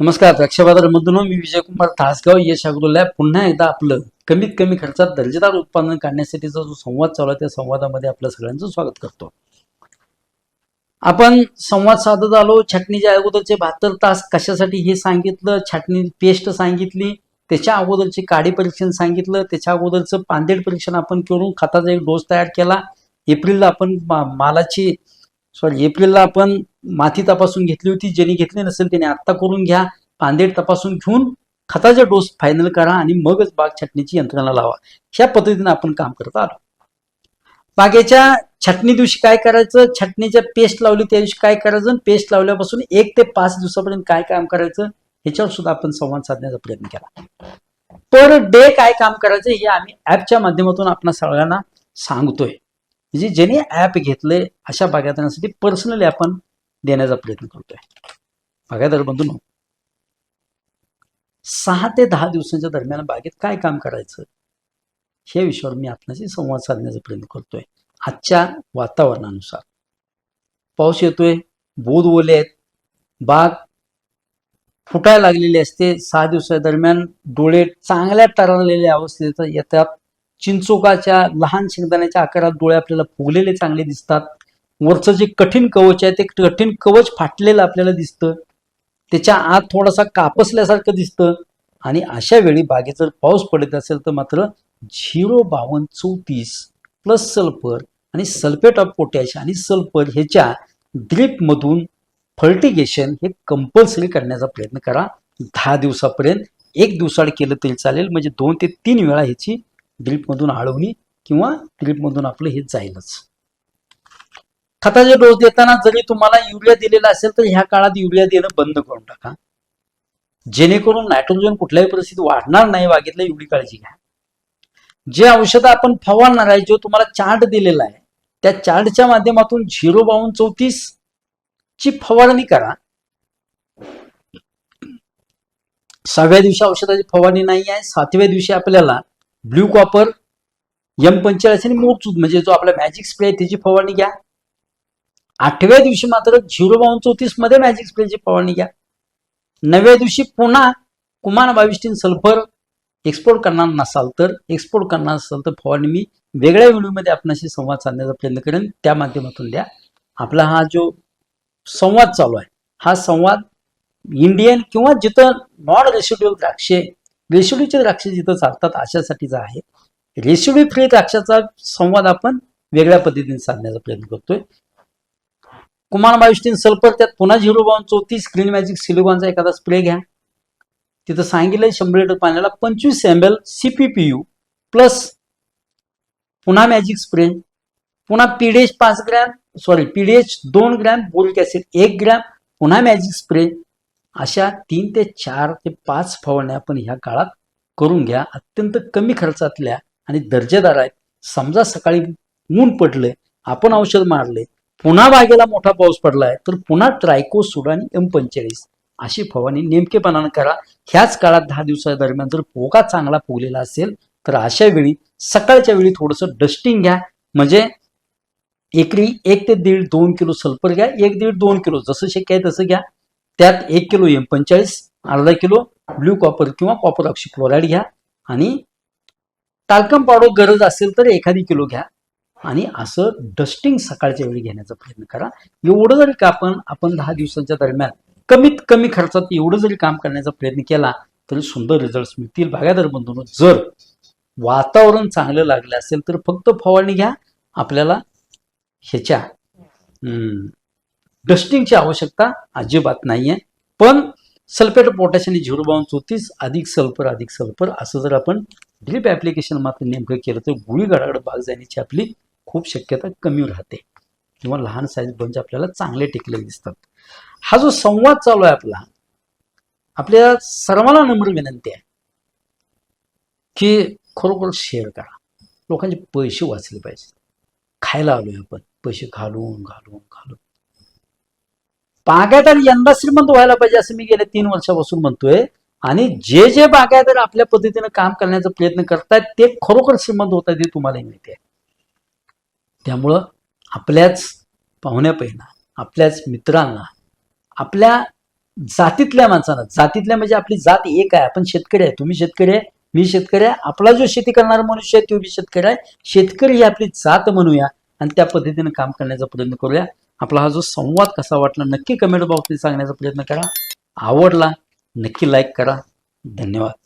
नमस्कार द्राक्षबाजार मधून मी विजयकुमार तासगाव यश अग्रोलॅ पुन्हा एकदा आपलं कमीत कमी खर्चात दर्जेदार उत्पादन काढण्यासाठीचा जो संवाद चालू आहे त्या संवादामध्ये आपलं सगळ्यांचं स्वागत करतो. आपण संवाद साधत आलो. छाटणीच्या अगोदरचे बहात्तर तास कशासाठी हे सांगितलं? छाटणी पेस्ट सांगितली. त्याच्या अगोदरचे काडी परीक्षण सांगितलं. त्याच्या अगोदरचं पांदेड परीक्षण आपण करून खताचा एक डोस तयार केला. एप्रिलला आपण मा- मालाची सॉरी एप्रिलला आपण माती तपासून घेतली होती. ज्यांनी घेतली नसेल त्याने आत्ता करून घ्या. पांदेड तपासून घेऊन खताचा डोस फायनल करा आणि मगच बाग छाटणीची यंत्रणा लावा. ह्या पद्धतीने आपण काम करत आलो. बागेच्या छाटणी दिवशी काय करायचं? छटणीच्या पेस्ट लावली त्या दिवशी काय करायचं? पेस्ट लावल्यापासून एक ते पाच दिवसापर्यंत काय काम करायचं? ह्याच्यावर सुद्धा आपण संवाद साधण्याचा प्रयत्न केला. पर डे काय काम करायचं? हे आम्ही ऍपच्या माध्यमातून आपण सगळ्यांना सांगतोय. म्हणजे ज्यांनी ऍप घेतले अशा बागायतदारांसाठी पर्सनली आपण देण्याचा प्रयत्न करतोय. बागायतदार बंधून सहा ते दहा दिवसांच्या दरम्यान बागेत काय काम करायचं हे विषयावर मी आपल्याशी संवाद साधण्याचा प्रयत्न करतोय. आजच्या वातावरणानुसार. पाऊस येतोय बोध ओले आहेत बाग फुटायला लागलेली असते. सहा दिवसा दरम्यान डोळे चांगल्या तरळलेल्या अवस्थेत येतात. चिंचोकाच्या लहान शेंगदाण्याच्या आकारात डोळे आपल्याला फुगलेले चांगले दिसतात. वरचं जे कठीण कवच आहे ते कठीण कवच फाटलेलं आपल्याला दिसतं. त्याच्या आत थोडासा कापसल्यासारखं दिसतं. आणि अशा वेळी बागेत जर पाऊस पडत असेल तर मात्र झिरो बावन्न चौतीस प्लस सल्फर आणि सल्फेट ऑफ पोटॅश आणि सल्फर ह्याच्या ड्रीपमधून फर्टिगेशन हे कंपल्सरी करण्याचा प्रयत्न करा. दहा दिवसापर्यंत एक दिवसाड केलं तरी चालेल. म्हणजे दोन ते तीन वेळा ह्याची ड्रीपमधून हळवणी किंवा ड्रीपमधून आपलं हे जाईलच. खताचे डोस देताना जरी तुम्हाला युरिया दिलेला असेल तर ह्या काळात युरिया देणं बंद करून टाका. जेणेकरून नायट्रोजन कुठल्याही परिस्थितीत वाढणार नाही वागितलं एवढी काळजी घ्या. जे औषधं आपण फवारणार आहे जो तुम्हाला चार्ट दिलेला आहे त्या चार्टच्या माध्यमातून झिरो बावन्न चौतीस ची फवारणी करा. सहाव्या दिवशी औषधाची फवारणी नाही आहे सातव्या दिवशी आपल्याला ब्ल्यू कॉपर यम पंचेचाळीस आणि मोरचूत म्हणजे जो आपला मॅजिक स्प्रे आहे त्याची फवारणी घ्या. आठव्या दिवशी मात्र झिरो बावन चौतीसमध्ये मॅजिक स्प्रेची फवारणी घ्या. नवव्या दिवशी पुन्हा कुमान बाविस्टीन सल्फर एक्सपोर्ट करणार नसाल तर एक्सपोर्ट करणार असाल तर फवारणी मी वेगळ्या व्हिडिओमध्ये आपणाशी संवाद साधण्याचा प्रयत्न करेन. त्या माध्यमातून द्या. आपला हा जो संवाद चालू आहे हा संवाद इंडियन किंवा जिथं नॉन रेसिड्युअल द्राक्षे रेसिड्यूचे द्राक्षे जिथं चालतात अशासाठीचा आहे. रेसिड्यू फ्री द्राक्षाचा संवाद आपण वेगळ्या पद्धतीने साधण्याचा प्रयत्न करतोय. कुमार बायुस्टीन सल्फर त्यात पुन्हा झिरो बावन चौतीस ग्रीन मॅजिक सिलिकॉनचा एखादा स्प्रे घ्या. तिथं सांगितलंय शंभर लिटर पाण्याला पंचवीस एम एल सीपीपीयू प्लस पुन्हा मॅजिक स्प्रे पुन्हा पीडीएच पाच ग्रॅम सॉरी पीडीएच दोन ग्रॅम बोरिक ऍसिड एक ग्रॅम पुन्हा मॅजिक स्प्रे अशा तीन ते चार ते पाच फवारण्या आपण ह्या काळात करून घ्या. अत्यंत कमी खर्चातल्या आणि दर्जेदार आहेत. समजा सकाळी ऊन पडले आपण औषध मारले पुन्हा बागेला मोठा पाऊस पडलाय तर पुन्हा ट्रायको सोडा आणि एम पंचेचाळीस अशी फवारणी नेमकेपणानं करा. ह्याच काळात दहा दिवसादरम्यान जर पोका चांगला फुगलेला असेल तर अशा वेळी सकाळच्या वेळी थोडंसं डस्टिंग घ्या. म्हणजे एकरी एक ते दीड दोन किलो सल्फर घ्या एक दीड दोन किलो जसं शक्य आहे तसं घ्या. त्यात एक किलो एम पंचेचाळीस अर्धा किलो ब्ल्यू कॉपर किंवा कॉपर ऑक्सी क्लोराईड घ्या. आणि टालकम पावडर गरज असेल तर एखादी किलो घ्या. आणि असं डस्टिंग सकाळच्या वेळी घेण्याचा प्रयत्न करा. एवढं जरी का आपण आपण दहा दिवसांच्या दरम्यान कमीत कमी खर्चात एवढं जरी काम करण्याचा प्रयत्न केला तरी सुंदर रिझल्ट मिळतील. बागायदार बंधून जर वातावरण चांगलं लागलं असेल तर फक्त फवारणी घ्या. आपल्याला ह्याच्या डस्टिंगची आवश्यकता अजिबात नाही आहे पण सल्फेट पोटॅश आणि झिरो बावन चौतीस अधिक सल्फर अधिक सल्फर असं जर आपण ड्रीप ऍप्लिकेशन मात्र नेमकं केलं तर गुळी गडागड बाग जाण्याची आपली खूप शक्यता कमी राहते. किंवा लहान साईज बंच आपल्याला चांगले टिकले दिसतात. हा जो संवाद चालू आहे आपला आपल्या सर्वांना नम्र विनंती आहे की खरोखर शेअर करा. लोकांचे पैसे वाचले पाहिजे. खायला आलोय आपण. पैसे घालून घालून घालून. बागायतदार यंदा श्रीमंत व्हायला पाहिजे असं मी गेल्या तीन वर्षापासून म्हणतोय. आणि जे जे बागायतदार आपल्या पद्धतीनं काम करण्याचा प्रयत्न करतायत ते खरोखर श्रीमंत होत आहेत हे तुम्हालाही माहिती आहे. त्यामुळं आपल्याच पाहुण्या पहिना आपल्याच मित्रांना आपल्या जातीतल्या माणसांना जातीतल्या म्हणजे आपली जात एक आहे आपण शेतकरी आहे तुम्ही शेतकरी आहे मी शेतकरी आहे आपला जो शेती करणारा मनुष्य आहे तो बी शेतकरी आहे. शेतकरी ही आपली जात म्हणूया आणि त्या पद्धतीनं काम करण्याचा प्रयत्न करूया. आपला हा जो संवाद कसा वाटला नक्की कमेंट बॉक्समध्ये सांगण्याचा प्रयत्न करा. आवडला नक्की लाईक करा. धन्यवाद.